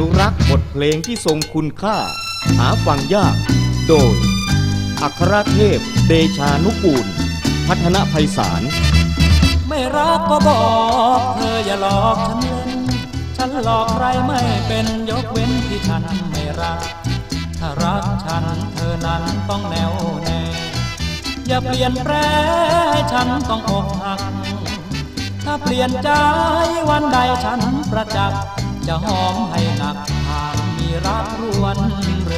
นุรักษ์บทเพลงที่ทรงคุณค่า หาฟังยาก โดย อัครเทพ เดชานุกูล พัฒนภัยสาร ไม่รักก็บอกเธออย่าหลอกฉันเล่น ฉันหลอกใครไม่เป็นยกเว้นที่ฉันไม่รัก ถ้ารักฉันเธอนั้นต้องแนวแน่อย่าเปลี่ยนแปลฉันต้องอกหัก ถ้าเปลี่ยนใจวันใดฉันประจักษ์ จะหอมให้หนักหากมีรักรวนเร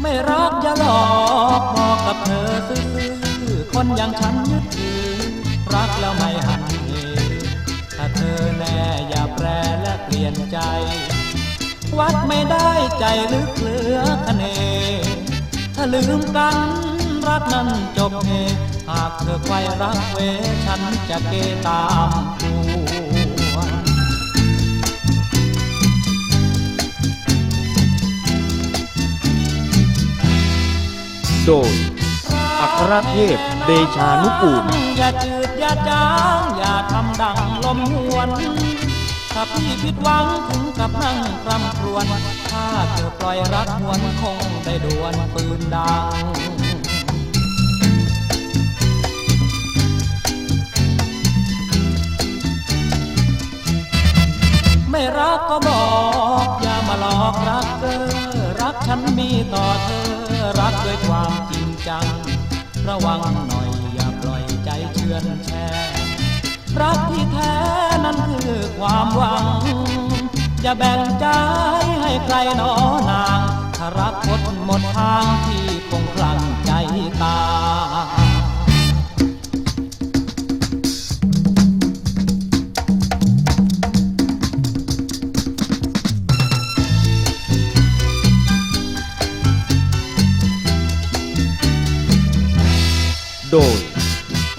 ไม่รักอย่าหลอกบอกกับเธอซื่อๆคนอย่างฉันยึดถือ รักแล้วไม่หันเหถ้าเธอแน่อย่าแปรและเปลี่ยนใจ วัดไม่ได้ใจลึกเหลือคะเนถ้าลืมกัน รักนั้นจบเฮหากเธอไฟรักเว ฉันจะเกตามตัวโดยอัครเทพเดชานุกูล อย่าจืดอย่าจางอย่าทำดังลมหวนถ้าพี่ผิดหวังถึงกับนั่งรำครวญถ้าเธอปล่อยรักหวนคงได้ดวลปืนดัง ไม่รักก็บอก อย่ามาหลอกรักเกอรักฉันมีต่อเธอ รักด้วยความจริงจัง ระวังหน่อยอย่าปล่อยใจเชื่อนแช่รักที่แท้นั้นคือความหวัง อย่าแบ่งใจให้ใครนอนางถ้ารักหมดหมดทางที่คงคลั่งใจตาย โดย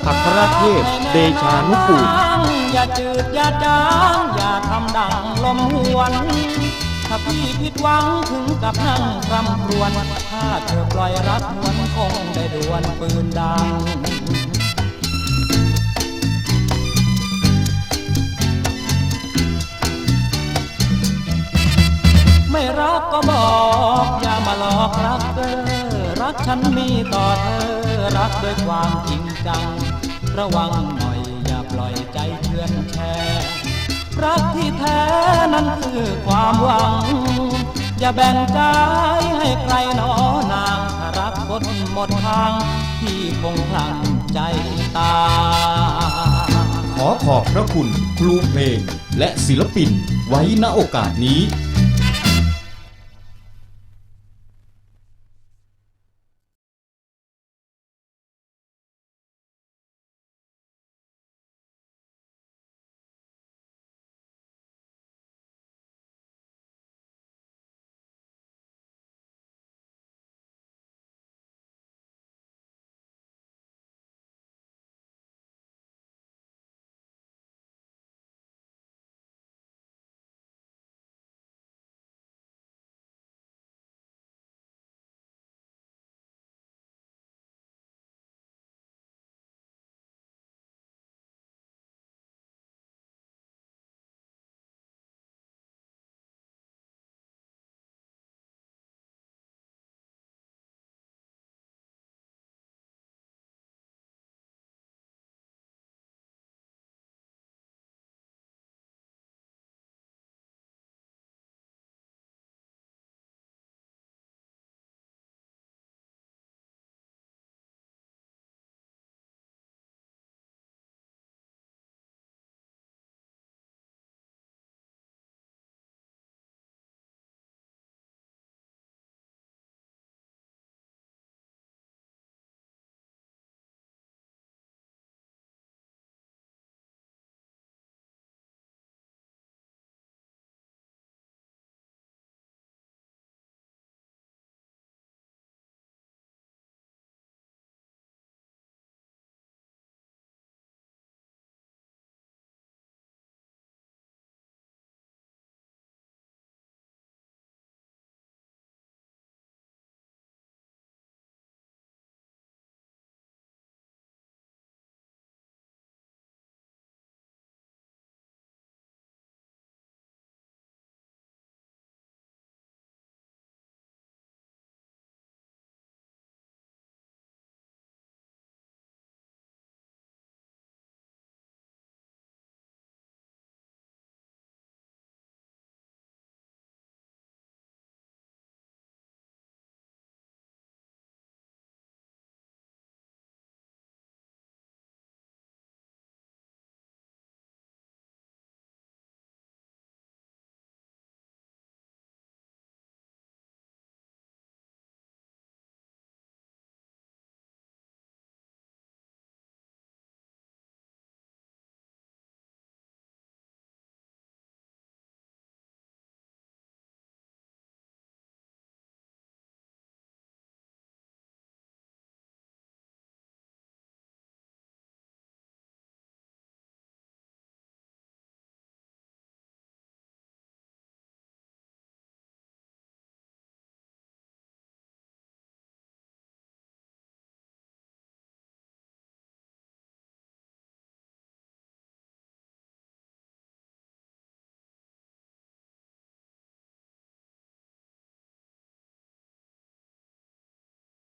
อัครเทพเดชานุกูลอย่าจืดอย่าจางอย่าทำดังลมหวนถ้าพี่ผิดหวังถึงกับนั่งรำครวญถ้าเธอปล่อยรักหวนคงได้ดวลปืนดังไม่รักก็บอกอย่ามาหลอกรักเธอ รักฉันมีต่อเธอรักด้วยความจริงจัง ระวังหน่อยอย่าปล่อยใจเชื่อนแช่รักที่แท้นั้นคือความหวัง อย่าแบ่งใจให้ใครนอนางถ้ารักหมดหมดทาง ที่คงพลังใจตา ขอขอบพระคุณครูเพลงและศิลปินไว้ณโอกาสนี้